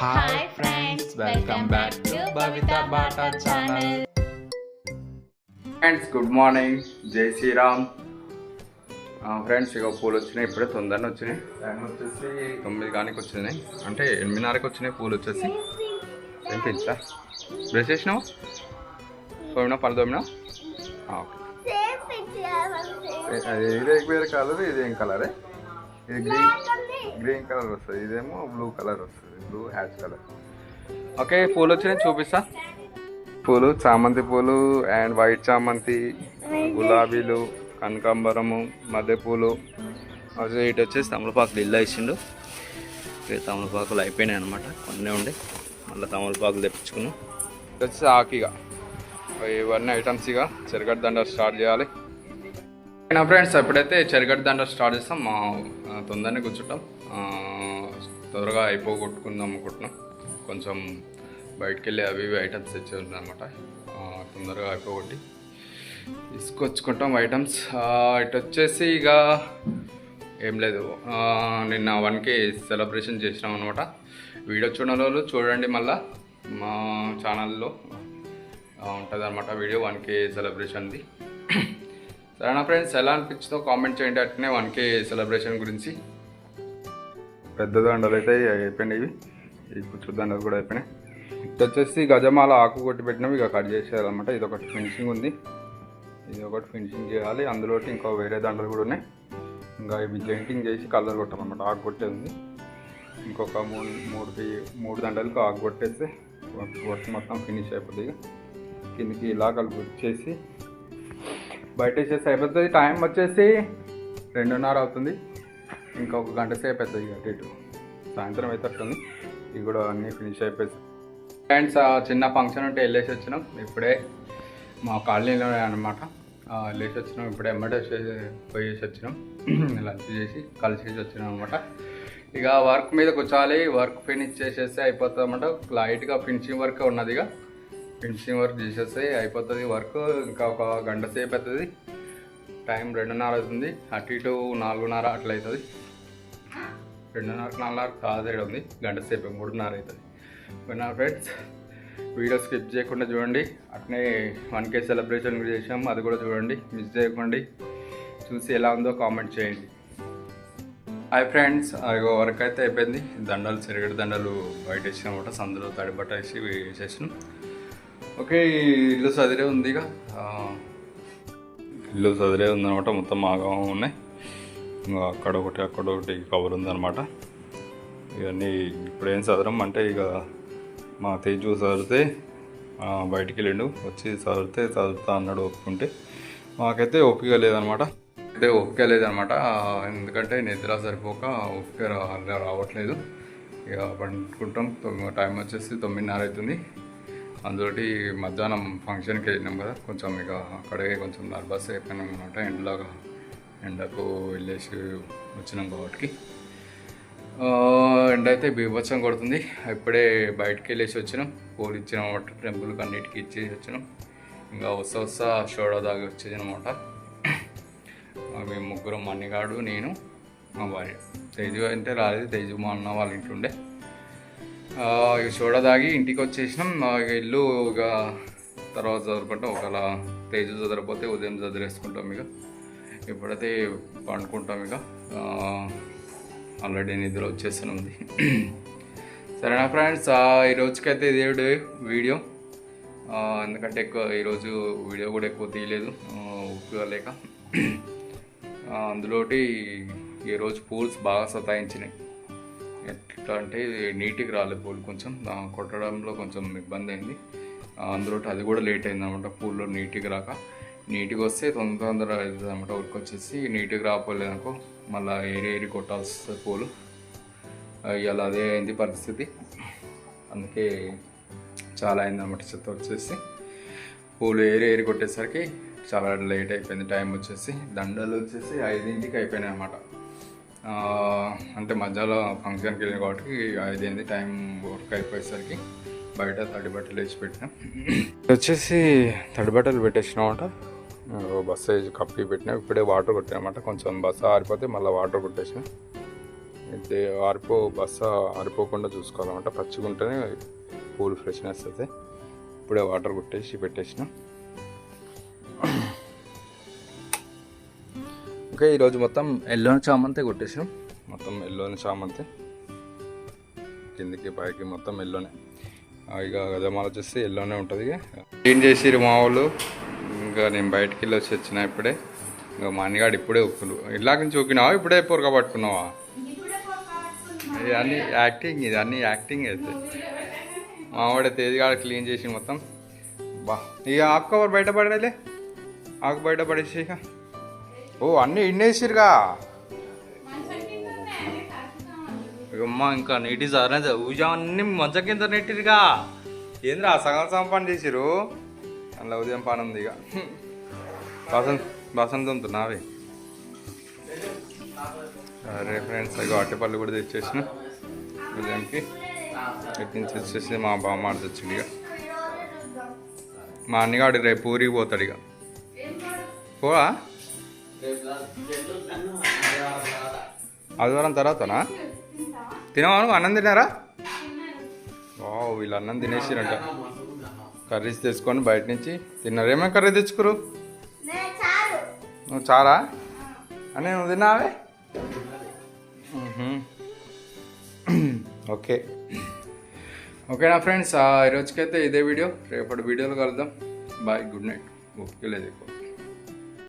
Hi friends welcome back to Bhavitha Bata channel friends good morning జై Sriram friends ఇక పూలు వచ్చినాయి ఇప్పుడే తొందరనే వచ్చినాయి. టైం వచ్చేసి తొమ్మిది కానికి వచ్చినాయి. అంటే ఎనిమిదిన్నరకు వచ్చినాయి పూలు వచ్చేసి ఏం పెంచా బ్రష్ చేసినావు? తోమినా? పళ్ళు తోమినా? ఇదే వేరే కలర్ ఇదేం కలరే? ఇది గ్రీన్ గ్రీన్ కలర్ వస్తుంది. ఇదేమో బ్లూ కలర్ వస్తుంది. బ్లూ హ్యాచ్ కలర్ ఓకే పూలు వచ్చినాయి చూపిస్తా. పూలు చామంతి పూలు అండ్ వైట్ చామంతి గులాబీలు కనకాంబరము మల్లెపూలు అదే ఇటు వచ్చేసి తమలపాకులు ఇల్లు ఇచ్చిండు ఇక తమలపాకులు అయిపోయినాయి అనమాట కొన్ని ఉండే. మళ్ళీ తమలపాకులు తెప్పించుకున్నాం. వచ్చేసి ఆకిగా. ఇవన్నీ ఐటమ్స్ ఇక చెరగడ్డ దండ స్టార్ట్ చేయాలి. నా ఫ్రెండ్స్ ఎప్పుడైతే చెరగడ్డ దండ స్టార్ట్ చేస్తాం. మా తొందరనే కూర్చుంటాం. తొందరగా త్వరగా అయిపోగొట్టుకుందాం అనుకుంటున్నాం. కొంచెం బయటికి వెళ్ళి అవి ఇవి ఐటమ్స్ తెచ్చి అనమాట తొందరగా అయిపోగొట్టి తీసుకొచ్చుకుంటాం ఐటమ్స్ ఇటు వచ్చేసి ఇక ఏం లేదు. నిన్న వన్కి సెలబ్రేషన్ చేసినాం అనమాట వీడియో చూడని వాళ్ళు చూడండి మళ్ళా. మా ఛానల్లో ఉంటుంది అనమాట వీడియో వన్ కే సెలబ్రేషన్ది సరేనా ఫ్రెండ్స్ ఎలా అనిపించిందో కామెంట్ చేయండి. అట్నే వన్ కే సెలబ్రేషన్ గురించి. పెద్ద దండలు అయితే అయిపోయినాయి ఈ పుచ్చు దండలు కూడా అయిపోయినాయి. ఇది వచ్చేసి గజమాల ఆకు కొట్టి పెట్టినవి ఇక కట్ చేసేయాలన్నమాట. ఇది ఒకటి ఫినిషింగ్ ఉంది. ఇది ఒకటి ఫినిషింగ్ చేయాలి. అందులో ఇంకో వేరే దండలు కూడా ఉన్నాయి. ఇంకా ఇవి జెయింటింగ్ చేసి కలర్ కొట్టాలన్నమాట. ఆకు కొట్టేది ఉంది. ఇంకొక మూడు మూడు మూడు దండలకు ఆకు కొట్టేస్తే వర్క్ మొత్తం ఫినిష్ అయిపోతుంది కిందికి ఇలా కలిపి చేసి బయట వేసేసి అయిపోతుంది. టైం వచ్చేసి రెండున్నర అవుతుంది. ఇంకొక గంట సేపు అవుతుంది ఇక అటు ఇటు. సాయంత్రం అయితే అట్టుంది. ఇవి కూడా అన్నీ ఫినిష్ అయిపోయింది. ఫ్రెండ్స్ చిన్న ఫంక్షన్ ఉంటే వెళ్ళేసి వచ్చినాం. ఇప్పుడే మా కాలనీలో అనమాట వెళ్ళేసి వచ్చినాం. ఇప్పుడే ఎమ్మటే పోయేసి వచ్చినాం. లంచ్ చేసి కలిసేసి వచ్చినాం అనమాట ఇక వర్క్ మీద కూర్చోాలి వర్క్ ఫినిష్ చేసేస్తే అయిపోతుంది అనమాట లైట్గా ఫినిషింగ్ వర్క్ ఉన్నది ఇక. ఫినిషింగ్ వర్క్ చేసేస్తే అయిపోతుంది వర్క్. ఇంకా ఒక గంట సేపు అవుతుంది. టైం రెండున్నర అవుతుంది. అటు ఇటు నాలుగున్నర అట్లా అవుతుంది రెండున్నర నాలుగున్నర కాదు ఉంది. గంట సేపు మూడున్నర అవుతుంది. నా ఫ్రెండ్స్ వీడియో స్కిప్ చేయకుండా చూడండి. అట్నే వన్ కే సెలబ్రేషన్ కూడా చేసాం అది కూడా చూడండి. మిస్ చేయకండి. చూసి ఎలా ఉందో కామెంట్ చేయండి. హాయ్ ఫ్రెండ్స్ అయ్యో వర్క్ అయితే అయిపోయింది. దండలు చెరగడి దండలు బయట వేసినామట సందులో తడిబట్ట వేసి వేసేసినాం. ఓకే ఇల్లు సదిరే ఉంది ఇక. ఇల్లు సదిరే ఉందనమాట మొత్తం బాగా ఉన్నాయి. అక్కడ ఒకటి అక్కడ ఒకటి కవర్ ఉందన్నమాట. ఇవన్నీ ఇప్పుడు ఏం చదరం అంటే ఇక మా తేజు చదివితే బయటికి వెళ్ళిండు వచ్చి చదివితే చదువుతా అన్నాడు ఒప్పుకుంటే. మాకైతే ఓపిక లేదనమాట అయితే ఓపిక లేదనమాట ఎందుకంటే నిద్ర సరిపోక ఓపిక రా రావట్లేదు. ఇక పండుకుంటాం. టైం వచ్చేసి తొమ్మిదిన్నర అవుతుంది. అందులోటి మధ్యాహ్నం ఫంక్షన్కి వెళ్ళినాం కదా. కొంచెం ఇక అక్కడే కొంచెం నర్వస్ అయిపోయినాం అనమాట ఎండలాగా ఎండకు వెళ్ళేసి వచ్చినాం కాబట్టి. ఎండ అయితే బీభత్సం కొడుతుంది. ఇప్పుడే బయటికి వెళ్ళేసి వచ్చినాం. పూలు ఇచ్చినాం అనమాట టెంపుల్కి అన్నిటికీ ఇచ్చేసి వచ్చినాం. ఇంకా వస్తా వస్తా షోడా దాగి వచ్చేది అనమాట మేము ముగ్గురం మన్నిగాడు నేను మా భార్య. తేజు అంటే రాలేదు. తేజు మా అన్న వాళ్ళ ఇంట్లో ఉండే. ఆ, దాగి తాగి ఇంటికి వచ్చేసినాం. ఇల్లు ఇక తర్వాత చదువుకుంటాం ఒకవేళ తేజు చదరపోతే ఉదయం చదివేసుకుంటాం ఇక. ఇప్పుడైతే పండుకుంటాం ఇక. ఆల్రెడీ నిద్ర వచ్చేస్తుంది సరేనా ఫ్రెండ్స్? ఈ రోజుకైతే ఇదే వీడియో. ఎందుకంటే ఎక్కువ ఈరోజు వీడియో కూడా ఎక్కువ తీయలేదు. ఉప్పుగా లేక. అందులోటి ఈరోజు పూల్స్ బాగా సతాయించినాయి. ఎట్లా అంటే నీట్గా రాలేదు పూలు కొంచెం. కొట్టడంలో కొంచెం ఇబ్బంది అయింది. అందులో అది కూడా లేట్ అయింది అనమాట పూల్లో నీట్గా రాక. నీట్గా వస్తే తొందర తొందర అవుతుంది అనమాట ఉరికొచ్చేసి నీట్గా రాపోలేదు అనుకో మళ్ళీ ఏరి ఏరి కొట్టాల్సి వస్తుంది పూలు ఇవాళ అదే అయింది పరిస్థితి. అందుకే చాలా అయింది అనమాట చెత్త వచ్చేసి. పూలు ఏరి ఏరి కొట్టేసరికి చాలా లేట్ అయిపోయింది టైం వచ్చేసి. దండలు వచ్చేసి ఐదింటికి అయిపోయినాయి అనమాట. అంటే మధ్యలో ఫంక్షన్కి వెళ్ళిన కాబట్టి ఐదేంది టైం వర్క్ అయిపోయేసరికి బయట తడి బట్టలు వేసి పెట్టినాం. వచ్చేసి తడి బట్టలు పెట్టేసినామంట. బస్ కప్పి పెట్టినా ఇప్పుడే వాటర్ కొట్టానమాట. కొంచెం బస్సు ఆరిపోతే మళ్ళీ వాటర్ కొట్టేసిన. అయితే ఆరిపో బస్ ఆరిపోకుండా చూసుకోవాలన్నమాట. పచ్చిగా ఉంటేనే పూలు ఫ్రెష్నెస్ అయితే. ఇప్పుడే వాటర్ కొట్టేసి పెట్టేసిన. ఓకే ఈరోజు మొత్తం ఎల్లోని చామంతి కొట్టేసాం మొత్తం ఎల్లోని చామంతి. కిందికి పైకి మొత్తం ఎల్లోనే. ఇక గజమాల వచ్చేసి ఎల్లోనే ఉంటుంది క్లీన్ చేసిరు మా వాళ్ళు. ఇంకా నేను బయటికి వెళ్ళి వచ్చి వచ్చిన ఇప్పుడే. ఇంకా మా అన్నగాడు ఇప్పుడే ఉప్పులు ఇలాగ నుంచి ఊకినావా ఇప్పుడే పొరక పట్టుకున్నావా ఇది అన్ని యాక్టింగ్ ఇది అన్ని యాక్టింగ్ అయితే. మావాడే తేజగాడ క్లీన్ చేసి మొత్తం. బా. ఇక ఆకు కవర్ బయట పడలే. ఆకు బయట పడేసి ఓ అన్నీ ఇండేసిరుగా అమ్మ ఇంకా నీటి సారే ఊజా అన్ని మంచం కింద నెట్టిరుగా ఏంద్రా సగం సగం చేసిరు అందులో ఉదయం పాన ఉంది ఇక బసన్ బసన్ తుంటున్నావి అరే ఫ్రెండ్స్ ఇక అట్టిపళ్ళు కూడా తెచ్చేసిన ఉదయంకి. ఇటు నుంచి వచ్చేసి మా బామ్మ తెచ్చింది ఇక. మా అన్నగాడు రేపు ఊరికి పోతాడు ఇక. పోవా? ఆదివారం తర్వాతనా? తినవా నువ్వు? అన్నం తినారా వావ్ వీళ్ళు అన్నం తినేసిరంట. కర్రీస్ తెచ్చుకొని బయట నుంచి తిన్నారు. ఏమేమి కర్రీ తెచ్చుకురు? నువ్వు చాలా అని నువ్వు తిన్నావే. ఓకే. ఓకేనా ఫ్రెండ్స్? ఈరోజుకైతే ఇదే వీడియో. రేపటి వీడియోలో కలుద్దాం. Bye good night. ఓకే లేదు